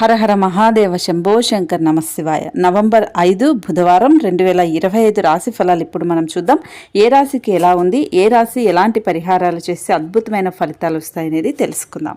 హరహర మహాదేవ శంభో శంకర్ నమశివాయ. నవంబర్ ఐదు బుధవారం రెండు వేల ఇరవై ఐదు రాశి ఫలాలు ఇప్పుడు మనం చూద్దాం. ఏ రాశికి ఎలా ఉంది? ఏ రాశి ఎలాంటి పరిహారాలు చేస్తే అద్భుతమైన ఫలితాలు వస్తాయనేది తెలుసుకుందాం.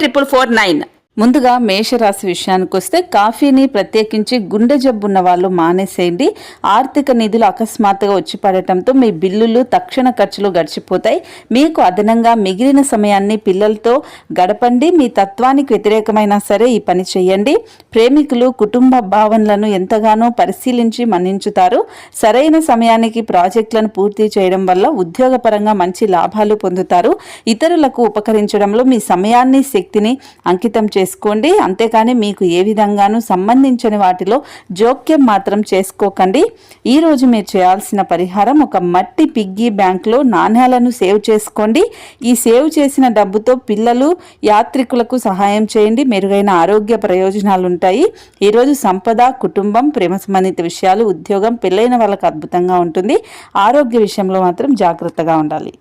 triple four nine ముందుగా మేషరాశి విషయానికి వస్తే కాఫీని ప్రత్యేకించి గుండె జబ్బు ఉన్న వాళ్ళు మానేసేయండి. ఆర్థిక నిధులు అకస్మాత్తుగా వచ్చి పడటంతో మీ బిల్లులు తక్షణ ఖర్చులు గడిచిపోతాయి. మీకు అదనంగా మిగిలిన సమయాన్ని పిల్లలతో గడపండి. మీ తత్వానికి వ్యతిరేకమైనా సరే ఈ పని చేయండి. ప్రేమికులు కుటుంబ భావనలను ఎంతగానో పరిశీలించి మన్నించుతారు. సరైన సమయానికి ప్రాజెక్టులను పూర్తి చేయడం వల్ల ఉద్యోగపరంగా మంచి లాభాలు పొందుతారు. ఇతరులకు ఉపకరించడంలో మీ సమయాన్ని శక్తిని అంకితం చేసుకోండి. అంతేకాని మీకు ఏ విధంగానూ సంబంధించని వాటిలో జోక్యం మాత్రం చేసుకోకండి. ఈరోజు మీరు చేయాల్సిన పరిహారం ఒక మట్టి పిగ్గీ బ్యాంక్లో నాణ్యాలను సేవ్ చేసుకోండి. ఈ సేవ్ చేసిన డబ్బుతో పిల్లలు యాత్రికులకు సహాయం చేయండి. మెరుగైన ఆరోగ్య ప్రయోజనాలు ఉంటాయి ఈరోజు సంపద కుటుంబం ప్రేమ సంబంధిత విషయాలు ఉద్యోగం పెళ్ళైన వాళ్ళకు అద్భుతంగా ఉంటుంది. ఆరోగ్య విషయంలో మాత్రం జాగ్రత్తగా ఉండాలి.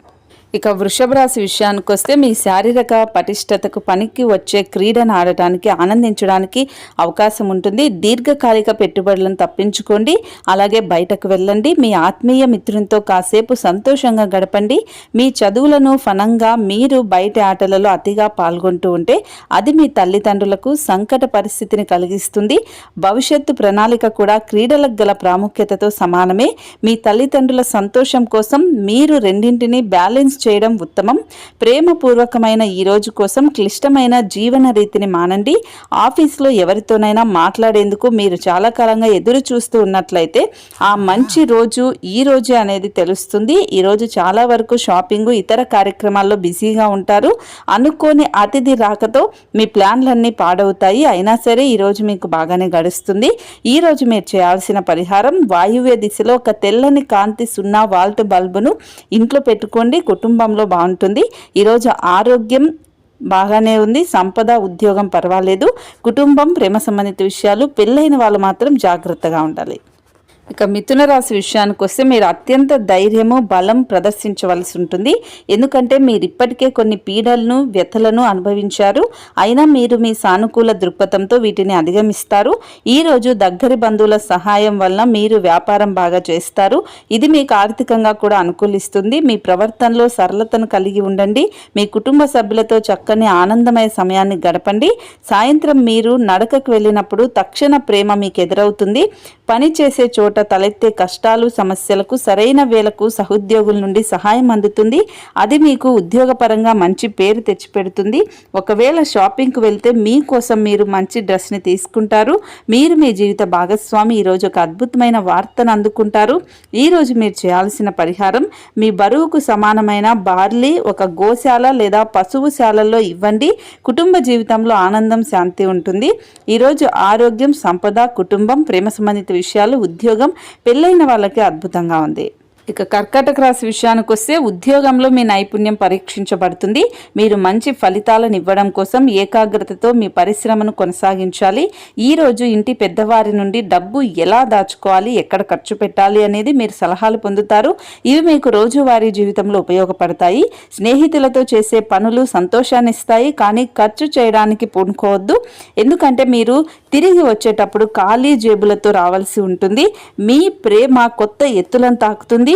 ఇక వృషభ రాశి విషయానికి వస్తే మీ శారీరక పటిష్టతకు పనికి వచ్చే క్రీడను ఆడటానికి ఆనందించడానికి అవకాశం ఉంటుంది. దీర్ఘకాలిక పెట్టుబడులను తప్పించుకోండి. అలాగే బయటకు వెళ్ళండి. మీ ఆత్మీయ మిత్రునితో కాసేపు సంతోషంగా గడపండి. మీ చదువులను ఫనంగా మీరు బయట ఆటలలో అతిగా పాల్గొంటూ ఉంటే అది మీ తల్లిదండ్రులకు సంకట పరిస్థితిని కలిగిస్తుంది. భవిష్యత్తు ప్రణాళిక కూడా క్రీడలకు గల ప్రాముఖ్యతతో సమానమే. మీ తల్లిదండ్రుల సంతోషం కోసం మీరు రెండింటినీ బ్యాలెన్స్ చేయడం ఉత్తమం. ప్రేమపూర్వకమైన ఈ రోజు కోసం క్లిష్టమైన జీవన రీతిని మానండి. ఆఫీస్లో ఎవరితోనైనా మాట్లాడేందుకు మీరు చాలా కాలంగా ఎదురు చూస్తూ ఉన్నట్లయితే ఆ మంచి రోజు ఈ రోజే అనేది తెలుస్తుంది. ఈరోజు చాలా వరకు షాపింగ్ ఇతర కార్యక్రమాల్లో బిజీగా ఉంటారు. అనుకోని అతిథి రాకతో మీ ప్లాన్లన్నీ పాడవుతాయి. అయినా సరే ఈరోజు మీకు బాగానే గడుస్తుంది. ఈ రోజు మీరు చేయాల్సిన పరిహారం వాయువ్య దిశలో ఒక తెల్లని కాంతి సున్నా వాల్ట్ బల్బును ఇంట్లో పెట్టుకోండి. కుటుంబ కుటుంబంలో బాగుంటుంది. ఈరోజు ఆరోగ్యం బాగానే ఉంది. సంపద ఉద్యోగం పర్వాలేదు. కుటుంబం ప్రేమ సంబంధిత విషయాలు పెళ్ళైన వాళ్ళు మాత్రం జాగ్రత్తగా ఉండాలి. ఇక మిథున రాశి విషయానికి వస్తే మీరు అత్యంత ధైర్యము బలం ప్రదర్శించవలసి ఉంటుంది. ఎందుకంటే మీరు ఇప్పటికే కొన్ని పీడలను వ్యథలను అనుభవించారు. అయినా మీరు మీ సానుకూల దృక్పథంతో వీటిని అధిగమిస్తారు. ఈ రోజు దగ్గరి బంధువుల సహాయం వలన మీరు వ్యాపారం బాగా చేస్తారు. ఇది మీకు ఆర్థికంగా కూడా అనుకూలిస్తుంది. మీ ప్రవర్తనలో సరళతను కలిగి ఉండండి. మీ కుటుంబ సభ్యులతో చక్కని ఆనందమయ సమయాన్ని గడపండి. సాయంత్రం మీరు నడకకు వెళ్ళినప్పుడు తక్షణ ప్రేమ మీకు ఎదురవుతుంది. పని చేసే చోట తలెత్తే కష్టాలు సమస్యలకు సరైన వేలకు సహోద్యోగుల నుండి సహాయం అందుతుంది. అది మీకు ఉద్యోగపరంగా మంచి పేరు తెచ్చిపెడుతుంది. ఒకవేళ షాపింగ్కి వెళ్తే మీకోసం మీరు మంచి డ్రెస్ని తీసుకుంటారు. మీరు మీ జీవిత భాగస్వామి. ఈరోజు ఒక అద్భుతమైన వార్తను అందుకుంటారు. ఈరోజు మీరు చేయాల్సిన పరిహారం మీ బరువుకు సమానమైన బార్లీ ఒక గోశాల లేదా పశువుశాలలో ఇవ్వండి. కుటుంబ జీవితంలో ఆనందం శాంతి ఉంటుంది. ఈరోజు ఆరోగ్యం సంపద కుటుంబం ప్రేమ సంబంధిత విషయాలు ఉద్యోగం పెళ్ళైన వాళ్ళకి అద్భుతంగా ఉంది. ఇక కర్కటక రాశి విషయానికి వస్తే ఉద్యోగంలో మీ నైపుణ్యం పరీక్షించబడుతుంది. మీరు మంచి ఫలితాలను ఇవ్వడం కోసం ఏకాగ్రతతో మీ పరిశ్రమను కొనసాగించాలి. ఈ రోజు ఇంటి పెద్దవారి నుండి డబ్బు ఎలా దాచుకోవాలి ఎక్కడ ఖర్చు పెట్టాలి అనేది మీరు సలహాలు పొందుతారు. ఇవి మీకు రోజువారీ జీవితంలో ఉపయోగపడతాయి. స్నేహితులతో చేసే పనులు సంతోషాన్ని ఇస్తాయి కానీ ఖర్చు చేయడానికి పూనుకోవద్దు. ఎందుకంటే మీరు తిరిగి వచ్చేటప్పుడు ఖాళీ జేబులతో రావాల్సి ఉంటుంది. మీ ప్రేమ కొత్త ఎత్తులను తాకుతుంది.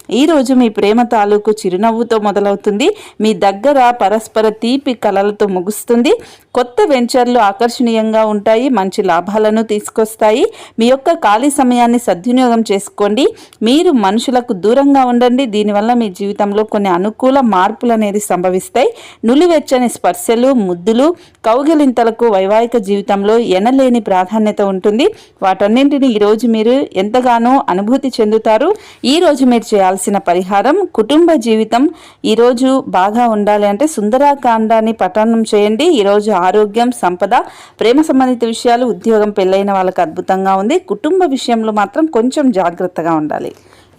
ఈ రోజు మీ ప్రేమ తాలూకు చిరునవ్వుతో మొదలవుతుంది. మీ దగ్గర పరస్పర తీపి కలలతో ముగుస్తుంది. కొత్త వెంచర్లు ఆకర్షణీయంగా ఉంటాయి. మంచి లాభాలను తీసుకొస్తాయి. మీ యొక్క ఖాళీ సమయాన్ని సద్వినియోగం చేసుకోండి. మీరు మనుషులకు దూరంగా ఉండండి. దీనివల్ల మీ జీవితంలో కొన్ని అనుకూల మార్పులు అనేది సంభవిస్తాయి. నులివెచ్చని స్పర్శలు ముద్దులు కౌగిలింతలకు వైవాహిక జీవితంలో ఎనలేని ప్రాధాన్యత ఉంటుంది. వాటన్నింటిని ఈరోజు మీరు ఎంతగానో అనుభూతి చెందుతారు. ఈ రోజు మీరు చేయాల్సిన చేయాల్సిన పరిహారం కుటుంబ జీవితం. ఈరోజు బాగా ఉండాలి అంటే సుందరాకాండాన్ని పఠనం చేయండి. ఈరోజు ఆరోగ్యం సంపద ప్రేమ సంబంధిత విషయాలు ఉద్యోగం పెళ్ళైన వాళ్ళకి అద్భుతంగా ఉంది. కుటుంబ విషయంలో మాత్రం కొంచెం జాగ్రత్తగా ఉండాలి.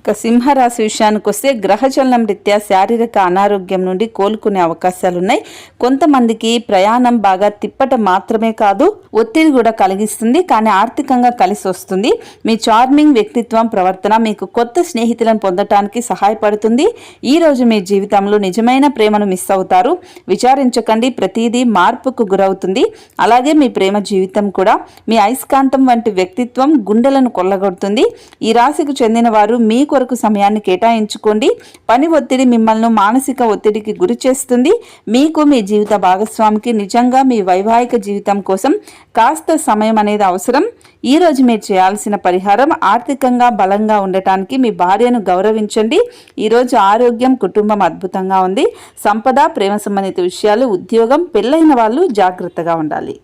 ఇక సింహరాశి విషయానికి వస్తే గ్రహచలనం రీత్యా శారీరక అనారోగ్యం నుండి కోలుకునే అవకాశాలు ఉన్నాయి కొంతమందికి ప్రయాణం బాగా తిప్పట మాత్రమే కాదు ఒత్తిడి కూడా కలిగిస్తుంది కానీ ఆర్థికంగా కలిసి వస్తుంది. మీ చార్మింగ్ వ్యక్తిత్వం ప్రవర్తన మీకు కొత్త స్నేహితులను పొందటానికి సహాయపడుతుంది. ఈ రోజు మీ జీవితంలో నిజమైన ప్రేమను మిస్ అవుతారు. విచారించకండి ప్రతిదీ మార్పుకు గురవుతుంది. అలాగే మీ ప్రేమ జీవితం కూడా మీ అయస్కాంతం వంటి వ్యక్తిత్వం గుండెలను కొల్లగొడుతుంది. ఈ రాశికి చెందిన వారు మీకు కొరకు సమయాన్ని కేటాయించుకోండి. పని ఒత్తిడి మిమ్మల్ని మానసిక ఒత్తిడికి గురి చేస్తుంది. మీకు మీ జీవిత భాగస్వామికి నిజంగా మీ వైవాహిక జీవితం కోసం కాస్త సమయం అనేది అవసరం. ఈ రోజు మీరు చేయాల్సిన పరిహారం ఆర్థికంగా బలంగా ఉండటానికి మీ భార్యను గౌరవించండి. ఈరోజు ఆరోగ్యం కుటుంబం అద్భుతంగా ఉంది. సంపద ప్రేమ సంబంధిత విషయాలు ఉద్యోగం పెళ్ళైన వాళ్ళు జాగ్రత్తగా ఉండాలి.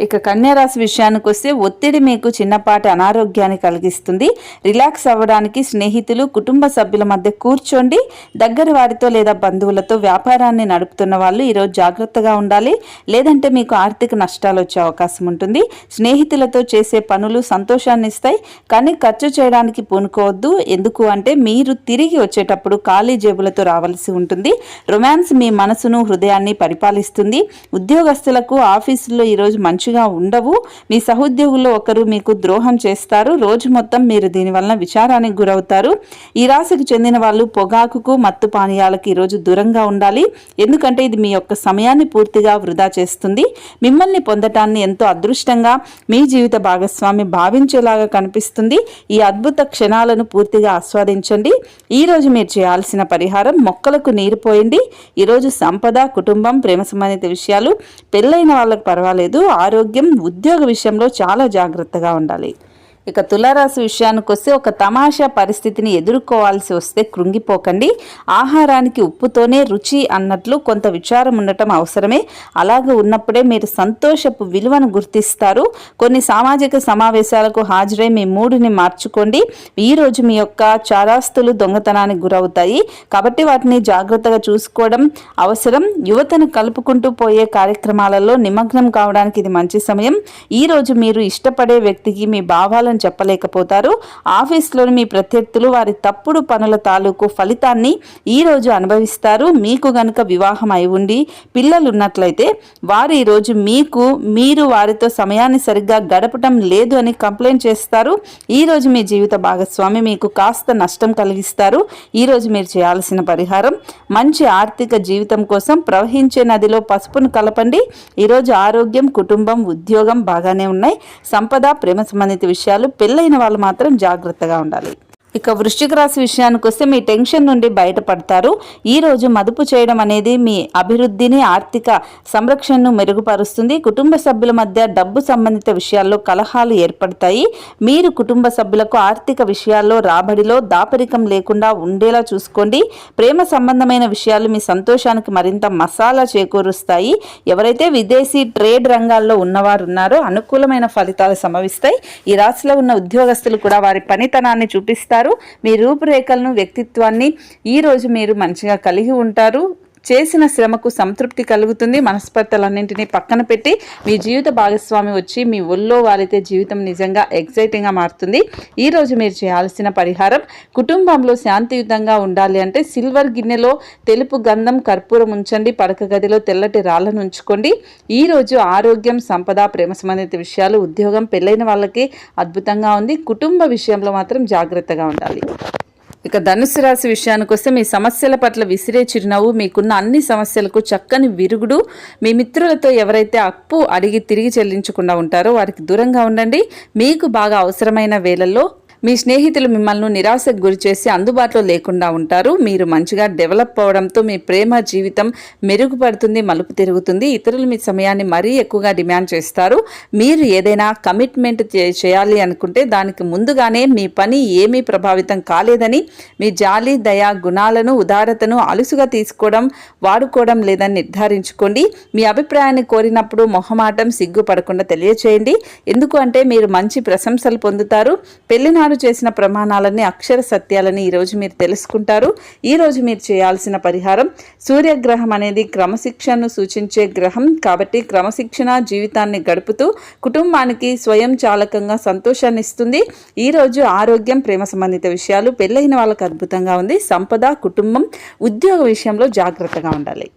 ఇక కన్యారాశి విషయానికి వస్తే ఒత్తిడి మీకు చిన్నపాటి అనారోగ్యాన్ని కలిగిస్తుంది. రిలాక్స్ అవ్వడానికి స్నేహితులు కుటుంబ సభ్యుల మధ్య కూర్చోండి. దగ్గర వారితో లేదా బంధువులతో వ్యాపారాన్ని నడుపుతున్న వాళ్ళు ఈరోజు జాగ్రత్తగా ఉండాలి. లేదంటే మీకు ఆర్థిక నష్టాలు వచ్చే అవకాశం ఉంటుంది. స్నేహితులతో చేసే పనులు సంతోషాన్ని ఇస్తాయి. కానీ ఖర్చు చేయడానికి పూనుకోవద్దు. ఎందుకు అంటే మీరు తిరిగి వచ్చేటప్పుడు ఖాళీ జేబులతో రావాల్సి ఉంటుంది. రొమాన్స్ మీ మనసును హృదయాన్ని పరిపాలిస్తుంది. ఉద్యోగస్తులకు ఆఫీసుల్లో ఈరోజు మంచిగా ఉండవు. మీ సహోద్యోగుల్లో ఒకరు మీకు ద్రోహం చేస్తారు. రోజు మొత్తం మీరు దీనివల్ల విచారానికి గురవుతారు. ఈ రాశికి చెందిన వాళ్ళు పొగాకుకు మత్తు పానీయాలకు ఈరోజు దూరంగా ఉండాలి. ఎందుకంటే ఇది మీ యొక్క సమయాన్ని పూర్తిగా వృధా చేస్తుంది. మిమ్మల్ని పొందటాన్ని ఎంతో అదృష్టంగా మీ జీవిత భాగస్వామి భావించేలాగా కనిపిస్తుంది. ఈ అద్భుత క్షణాలను పూర్తిగా ఆస్వాదించండి. ఈ రోజు మీరు చేయాల్సిన పరిహారం మొక్కలకు నీరు పోయండి. ఈరోజు సంపద కుటుంబం ప్రేమ సంబంధిత విషయాలు. పెళ్ళైన వాళ్ళకి పర్వాలేదు. ఆరోగ్యం ఉద్యోగ విషయంలో చాలా జాగ్రత్తగా ఉండాలి. ఇక తులారాశి విషయానికి వస్తే ఒక తమాషా పరిస్థితిని ఎదుర్కోవాల్సి వస్తే కృంగిపోకండి. ఆహారానికి ఉప్పుతోనే రుచి అన్నట్లు కొంత విచారం ఉండటం అవసరమే. అలాగే ఉన్నప్పుడే మీరు సంతోషపు విలువను గుర్తిస్తారు. కొన్ని సామాజిక సమావేశాలకు హాజరై మీ మూడుని మార్చుకోండి. ఈ రోజు మీ యొక్క చారాస్తులు దొంగతనానికి గురవుతాయి. కాబట్టి వాటిని జాగ్రత్తగా చూసుకోవడం అవసరం. యువతను కలుపుకుంటూ పోయే కార్యక్రమాలలో నిమగ్నం కావడానికి ఇది మంచి సమయం. ఈ రోజు మీరు ఇష్టపడే వ్యక్తికి మీ భావాలను చెప్పలేకపోతారు. ఆఫీస్లోని మీ ప్రత్యర్థులు వారి తప్పుడు పనుల తాలూకు ఫలితాన్ని ఈ రోజు అనుభవిస్తారు. మీకు గనుక వివాహం అయి ఉండి పిల్లలు ఉన్నట్లయితే వారు ఈరోజు మీకు మీరు వారితో సమయాన్ని సరిగ్గా గడపటం లేదు అని కంప్లైంట్ చేస్తారు. ఈ రోజు మీ జీవిత భాగస్వామి మీకు కాస్త నష్టం కలిగిస్తారు. ఈ రోజు మీరు చేయాల్సిన పరిహారం మంచి ఆర్థిక జీవితం కోసం ప్రవహించే నదిలో పసుపును కలపండి. ఈరోజు ఆరోగ్యం కుటుంబం ఉద్యోగం బాగానే ఉన్నాయి. సంపద ప్రేమ సంబంధిత విషయాలు పెళ్ళైన వాళ్ళు మాత్రం జాగ్రత్తగా ఉండాలి. ఇక వృశ్చిక రాశి విషయానికి వస్తే మీ టెన్షన్ నుండి బయటపడతారు. ఈరోజు మదుపు చేయడం అనేది మీ అభివృద్ధిని ఆర్థిక సంరక్షణను మెరుగుపరుస్తుంది. కుటుంబ సభ్యుల మధ్య డబ్బు సంబంధిత విషయాల్లో కలహాలు ఏర్పడతాయి. మీరు కుటుంబ సభ్యులకు ఆర్థిక విషయాల్లో రాబడిలో దాపరికం లేకుండా ఉండేలా చూసుకోండి. ప్రేమ సంబంధమైన విషయాలు మీ సంతోషానికి మరింత మసాలా చేకూరుస్తాయి. ఎవరైతే విదేశీ ట్రేడ్ రంగాల్లో ఉన్నవారు ఉన్నారో అనుకూలమైన ఫలితాలు సంభవిస్తాయి. ఈ రాశిలో ఉన్న ఉద్యోగస్తులు కూడా వారి పనితనాన్ని చూపిస్తారు. మీ రూపురేఖలను వ్యక్తిత్వాన్ని ఈ రోజు మీరు మంచిగా కలిగి ఉంటారు. చేసిన శ్రమకు సంతృప్తి కలుగుతుంది. మనస్పర్ధలన్నింటినీ పక్కన పెట్టి మీ జీవిత భాగస్వామి వచ్చి మీ ఒళ్ళో వాలితే జీవితం నిజంగా ఎగ్జైటింగ్గా మారుతుంది. ఈ రోజు మీరు చేయాల్సిన పరిహారం కుటుంబంలో శాంతియుతంగా ఉండాలి అంటే సిల్వర్ గిన్నెలో తెలుపు గంధం కర్పూరం ఉంచండి పడక గదిలో తెల్లటి రాళ్ళను ఉంచుకోండి. ఈ రోజు ఆరోగ్యం సంపద ప్రేమ సంబంధిత విషయాలు ఉద్యోగం పెళ్ళైన వాళ్ళకి అద్భుతంగా ఉంది. కుటుంబ విషయంలో మాత్రం జాగ్రత్తగా ఉండాలి. ఇక ధనుసు రాశి విషయానికి వస్తే మీ సమస్యల పట్ల విసిరే చిరునవ్వు మీకున్న అన్ని సమస్యలకు చక్కని విరుగుడు మీ మిత్రులతో ఎవరైతే అప్పు అడిగి తిరిగి చెల్లించకుండా ఉంటారో వారికి దూరంగా ఉండండి. మీకు బాగా అవసరమైన వేళల్లో మీ స్నేహితులు మిమ్మల్ని నిరాశకు గురి చేసి అందుబాటులో లేకుండా ఉంటారు. మీరు మంచిగా డెవలప్ అవడంతో మీ ప్రేమ జీవితం మెరుగుపడుతుంది మలుపు తిరుగుతుంది. ఇతరులు మీ సమయాన్ని మరీ ఎక్కువగా డిమాండ్ చేస్తారు. మీరు ఏదైనా కమిట్మెంట్ చేయాలి అనుకుంటే దానికి ముందుగానే మీ పని ఏమీ ప్రభావితం కాలేదని మీ జాలి దయ గుణాలను ఉదారతను అలుసుగా తీసుకోవడం వాడుకోవడం లేదని నిర్ధారించుకోండి. మీ అభిప్రాయాన్ని కోరినప్పుడు మొహమాటం సిగ్గుపడకుండా తెలియచేయండి. ఎందుకు అంటే మీరు మంచి ప్రశంసలు పొందుతారు. పెళ్ళినాడు పెద్దలు చేసిన ప్రమాణాలన్నీ అక్షర సత్యాలని ఈరోజు మీరు తెలుసుకుంటారు. ఈరోజు మీరు చేయాల్సిన పరిహారం సూర్యగ్రహం అనేది క్రమశిక్షణను సూచించే గ్రహం. కాబట్టి క్రమశిక్షణ జీవితాన్ని గడుపుతూ కుటుంబానికి స్వయం చాలకంగా సంతోషాన్ని ఇస్తుంది. ఈరోజు ఆరోగ్యం ప్రేమ సంబంధిత విషయాలు పెళ్ళైన వాళ్ళకు అద్భుతంగా ఉంది. సంపద కుటుంబం ఉద్యోగ విషయంలో జాగ్రత్తగా ఉండాలి.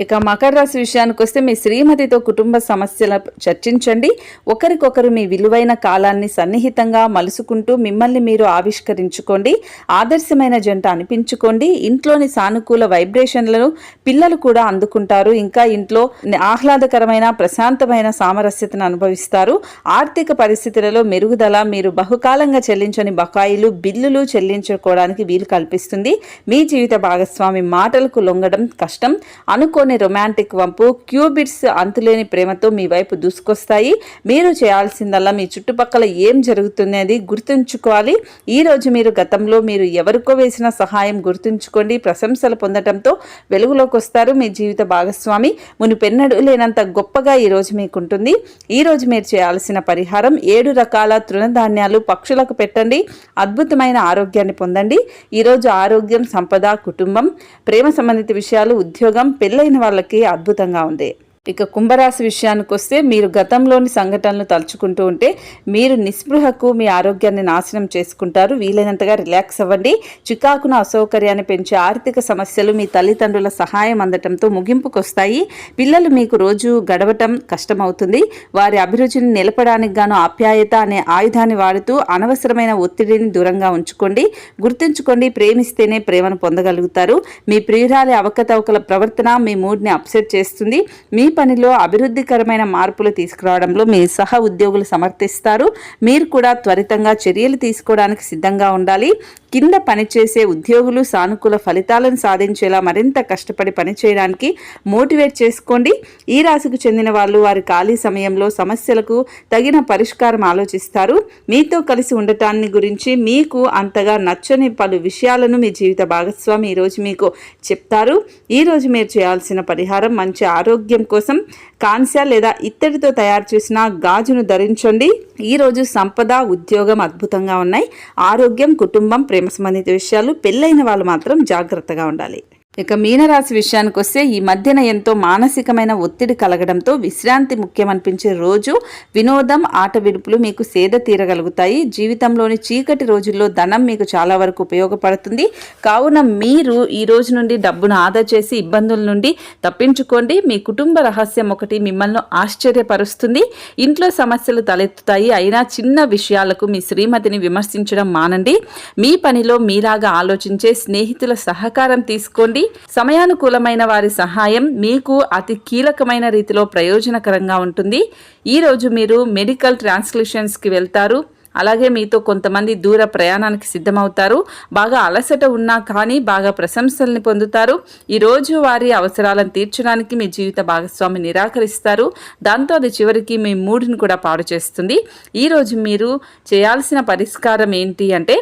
ఇక మకర రాశి విషయానికి వస్తే మీ శ్రీమతితో కుటుంబ సమస్యల చర్చించండి. ఒకరికొకరు మీ విలువైన కాలాన్ని సన్నిహితంగా మలుసుకుంటూ మిమ్మల్ని మీరు ఆవిష్కరించుకోండి. ఆదర్శమైన జంట అనిపించుకోండి. ఇంట్లోని సానుకూల వైబ్రేషన్లను పిల్లలు కూడా అందుకుంటారు. ఇంకా ఇంట్లో ఆహ్లాదకరమైన ప్రశాంతమైన సామరస్యతను అనుభవిస్తారు. ఆర్థిక పరిస్థితులలో మెరుగుదల మీరు బహుకాలంగా చెల్లించని బకాయిలు బిల్లులు చెల్లించుకోవడానికి వీలు కల్పిస్తుంది. మీ జీవిత భాగస్వామి మాటలకు లొంగడం కష్టం. అనుకో అనుకోని రొమాంటిక్ వంపు క్యూబిట్స్ అంతులేని ప్రేమతో మీ వైపు దూసుకొస్తాయి. మీరు చేయాల్సిందల్లా మీ చుట్టుపక్కల ఏం జరుగుతున్నది గుర్తుంచుకోవాలి. ఈ రోజు మీరు గతంలో మీరు ఎవరికో వేసిన సహాయం గుర్తుంచుకోండి. ప్రశంసలు పొందడంతో వెలుగులోకి వస్తారు మీ జీవిత భాగస్వామి. మునిపెన్నడు లేనంత గొప్పగా ఈ రోజు మీకు ఉంటుంది ఈరోజు మీరు చేయాల్సిన పరిహారం ఏడు రకాల తృణధాన్యాలు పక్షులకు పెట్టండి. అద్భుతమైన ఆరోగ్యాన్ని పొందండి. ఈరోజు ఆరోగ్యం సంపద కుటుంబం ప్రేమ సంబంధిత విషయాలు ఉద్యోగం పెళ్ళైన వాళ్ళకి అద్భుతంగా ఉంది. ఇక కుంభరాశి విషయానికి వస్తే మీరు గతంలోని సంఘటనలు తలుచుకుంటూ ఉంటే మీరు నిస్పృహకు మీ ఆరోగ్యాన్ని నాశనం చేసుకుంటారు. వీలైనంతగా రిలాక్స్ అవ్వండి. చికాకును అసౌకర్యాన్ని పెంచే ఆర్థిక సమస్యలు మీ తల్లిదండ్రుల సహాయం అందటంతో ముగింపుకు వస్తాయి. పిల్లలు మీకు రోజు గడవటం కష్టమవుతుంది. వారి అభిరుచిని నిలపడానికి గాను ఆప్యాయత అనే ఆయుధాన్ని వాడుతూ అనవసరమైన ఒత్తిడిని దూరంగా ఉంచుకోండి. గుర్తుంచుకోండి ప్రేమిస్తేనే ప్రేమను పొందగలుగుతారు. మీ ప్రియురాలి అవకతవకల ప్రవర్తన మీ మూడ్ని అప్సెట్ చేస్తుంది. మీ పనిలో అభివృద్ధికరమైన మార్పులు తీసుకురావడంలో మీ సహ ఉద్యోగులు సమర్థిస్తారు. మీరు కూడా త్వరితంగా చర్యలు తీసుకోవడానికి సిద్ధంగా ఉండాలి. కింద పనిచేసే ఉద్యోగులు సానుకూల ఫలితాలను సాధించేలా మరింత కష్టపడి పనిచేయడానికి మోటివేట్ చేసుకోండి. ఈ రాశికి చెందిన వాళ్ళు వారి ఖాళీ సమయంలో సమస్యలకు తగిన పరిష్కారం ఆలోచిస్తారు. మీతో కలిసి ఉండటాన్ని గురించి మీకు అంతగా నచ్చని పలు విషయాలను మీ జీవిత భాగస్వామి ఈరోజు మీకు చెప్తారు. ఈరోజు మీరు చేయాల్సిన పరిహారం మంచి ఆరోగ్యం కోసం కాంస్య లేదా ఇత్తడితో తయారు చేసిన గాజును ధరించండి. ఈరోజు సంపద ఉద్యోగం అద్భుతంగా ఉన్నాయి. ఆరోగ్యం కుటుంబం ప్రేమ సంబంధిత విషయాలు పెళ్ళైన వాళ్ళు మాత్రం జాగ్రత్తగా ఉండాలి. ఇక మీనరాశి విషయానికి వస్తే ఈ మధ్యన ఎంతో మానసికమైన ఒత్తిడి కలగడంతో విశ్రాంతి ముఖ్యమనిపించే రోజు వినోదం ఆట విడుపులు మీకు సేద తీరగలుగుతాయి. జీవితంలోని చీకటి రోజుల్లో ధనం మీకు చాలా వరకు ఉపయోగపడుతుంది. కావున మీరు ఈ రోజు నుండి డబ్బును ఆదా చేసి ఇబ్బందుల నుండి తప్పించుకోండి. మీ కుటుంబ రహస్యం ఒకటి మిమ్మల్ని ఆశ్చర్యపరుస్తుంది. ఇంట్లో సమస్యలు తలెత్తుతాయి. అయినా చిన్న విషయాలకు మీ శ్రీమతిని విమర్శించడం మానండి. మీ పనిలో మీలాగా ఆలోచించే స్నేహితుల సహకారం తీసుకోండి. సమయానుకూలమైన వారి సహాయం మీకు అతి కీలకమైన రీతిలో ప్రయోజనకరంగా ఉంటుంది. ఈరోజు మీరు మెడికల్ ట్రాన్స్లేషన్స్కి వెళ్తారు. అలాగే మీతో కొంతమంది దూర ప్రయాణానికి సిద్ధమవుతారు. బాగా అలసట ఉన్నా కానీ బాగా ప్రశంసల్ని పొందుతారు. ఈరోజు వారి అవసరాలను తీర్చడానికి మీ జీవిత భాగస్వామి నిరాకరిస్తారు. దాంతో అది చివరికి మీ మూడుని కూడా పాడు చేస్తుంది. ఈరోజు మీరు చేయాల్సిన పరిష్కారం ఏంటి అంటే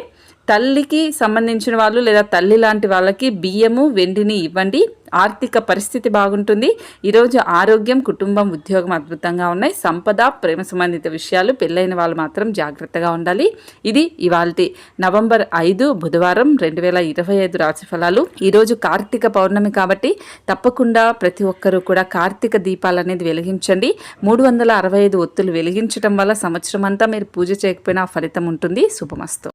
తల్లికి సంబంధించిన వాళ్ళు లేదా తల్లి లాంటి వాళ్ళకి బియ్యము వెండిని ఇవ్వండి. ఆర్థిక పరిస్థితి బాగుంటుంది. ఈరోజు ఆరోగ్యం కుటుంబం ఉద్యోగం అద్భుతంగా ఉన్నాయి. సంపద ప్రేమ సంబంధిత విషయాలు పెళ్ళైన వాళ్ళు మాత్రం జాగ్రత్తగా ఉండాలి. ఇది ఇవాళ నవంబర్ ఐదు బుధవారం రెండు వేల ఇరవై ఐదు రాశి ఫలాలు. ఈరోజు కార్తీక పౌర్ణమి కాబట్టి తప్పకుండా ప్రతి ఒక్కరూ కూడా కార్తీక దీపాలు అనేది వెలిగించండి. మూడు వందల అరవై ఐదు ఒత్తులు వెలిగించడం వల్ల సంవత్సరం అంతా మీరు పూజ చేయకపోయినా ఫలితం ఉంటుంది. శుభమస్తు.